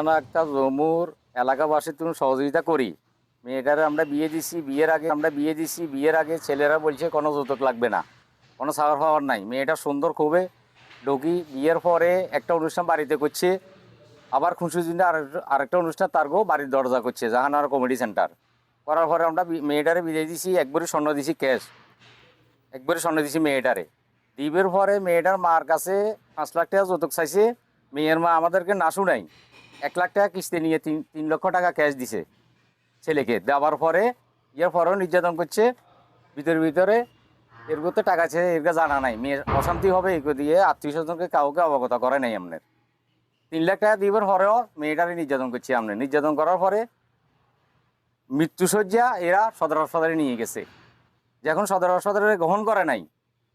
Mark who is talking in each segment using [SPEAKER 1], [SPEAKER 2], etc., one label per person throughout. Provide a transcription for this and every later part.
[SPEAKER 1] আমরা একটা জমুর এলাকাবাসীর তুমি সহযোগিতা করি। মেয়েটারে আমরা বিয়ে দিছি, বিয়ের আগে আমরা বিয়ে দিছি, বিয়ের আগে ছেলেরা বলছে কোনো যৌতুক লাগবে না, কোনো সাগর ফাওয়ার নাই। মেয়েটা সুন্দর খুবই ঢুকি, বিয়ের পরে একটা অনুষ্ঠান বাড়িতে করছে, আবার খুশি দিনে আর আরেকটা অনুষ্ঠান তার বাড়ির দরজা করছে, জাহানার কমেডি সেন্টার। করার পরে আমরা মেয়েটারে বিয়ে দিছি একবারই স্বর্ণ দিছি ক্যাশ একবারই স্বর্ণ দিছি মেয়েটারে। দ্বীপের পরে মেয়েটার মার কাছে পাঁচ লাখ টাকা যৌতুক চাইছে, মেয়ের মা আমাদেরকে না শুনাই এক লাখ টাকা কিস্তি নিয়ে তিন তিন লক্ষ টাকা ক্যাশ দিছে ছেলেকে। দেওয়ার পরে ইয়ের পরেও নির্যাতন করছে, ভিতরে ভিতরে। এর তো টাকা ছেড়ে এরকে জানা নাই। মেয়ের অশান্তি হবে এগুলো দিয়ে আত্মীয় স্বজনকে কাউকে অবগত করে নাই আপনার তিন লাখ টাকা দিবার পরেও মেয়েটারে নির্যাতন করছে আপনি নির্যাতন করার পরে মৃত্যুসজ্জা এরা সদর হাসপাতালে নিয়ে গেছে। যখন সদর হাসপাতালে গ্রহণ করে নাই,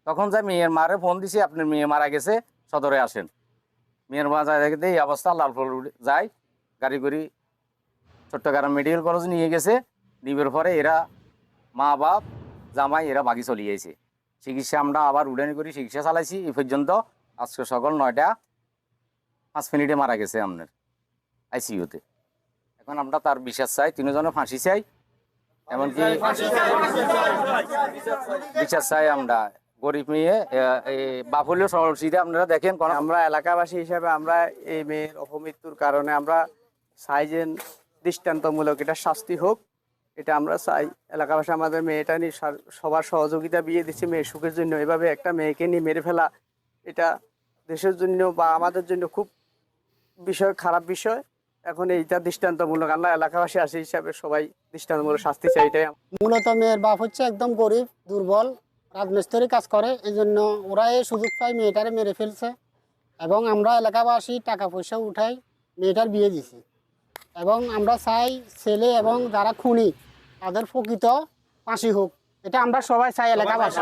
[SPEAKER 1] তখন যা মেয়ের মারে ফোন দিছে, আপনার মেয়ে মারা গেছে, সদরে আসেন। মেয়ের মা যায় দেখতে এই অবস্থা লালপুর যায়। গাড়ি করি চট্টগ্রাম মেডিকেল কলেজ নিয়ে গেছে। নিবের পরে এরা মা বাপ জামাই এরা বাকি চলে গেছে। চিকিৎসা আমরা আবার উডানি করি চিকিৎসা চালাইছি। এই পর্যন্ত আজকে সকাল নয়টা পাঁচ মিনিটে মারা গেছে আপনার আইসিইউতে। এখন আমরা তার বিশ্বাস চাই তিনজনের ফাঁসি চাই। এমনকি বিচার চাই আমরা। গরিব মেয়ে বাফলীয় সহযোগিতা আপনারা দেখেন কোন
[SPEAKER 2] আমরা এলাকাবাসী হিসাবে আমরা এই মেয়ের অপমৃত্যুর কারণে আমরা চাই যে দৃষ্টান্তমূলক এটা শাস্তি হোক এটা আমরা চাই। এলাকাবাসী আমাদের মেয়েটা নিয়ে সবার সহযোগিতা বিয়ে দিচ্ছে মেয়ের সুখের জন্য। এভাবে একটা মেয়েকে নিয়ে মেরে ফেলা এটা দেশের জন্য বা আমাদের জন্য খুব বিষয় খারাপ বিষয়। এখন এইটা দৃষ্টান্তমূলক। আমরা এলাকাবাসী আসি হিসাবে সবাই দৃষ্টান্তমূলক শাস্তি চাই এটাই
[SPEAKER 3] মূলত মেয়ের বাপ হচ্ছে একদম গরিব দুর্বল। রাজমিস্ত্রি কাজ করে এই জন্য ওরা এই সুযোগ পায় মেয়েটারে মেরে ফেলছে এবং আমরা এলাকাবাসী টাকা পয়সা উঠাই মেয়েটার বিয়ে দিছি। এবং আমরা চাই ছেলে এবং যারা খুনি, তাদের প্রকৃত ফাঁসি হোক। এটা আমরা সবাই চাই এলাকাবাসী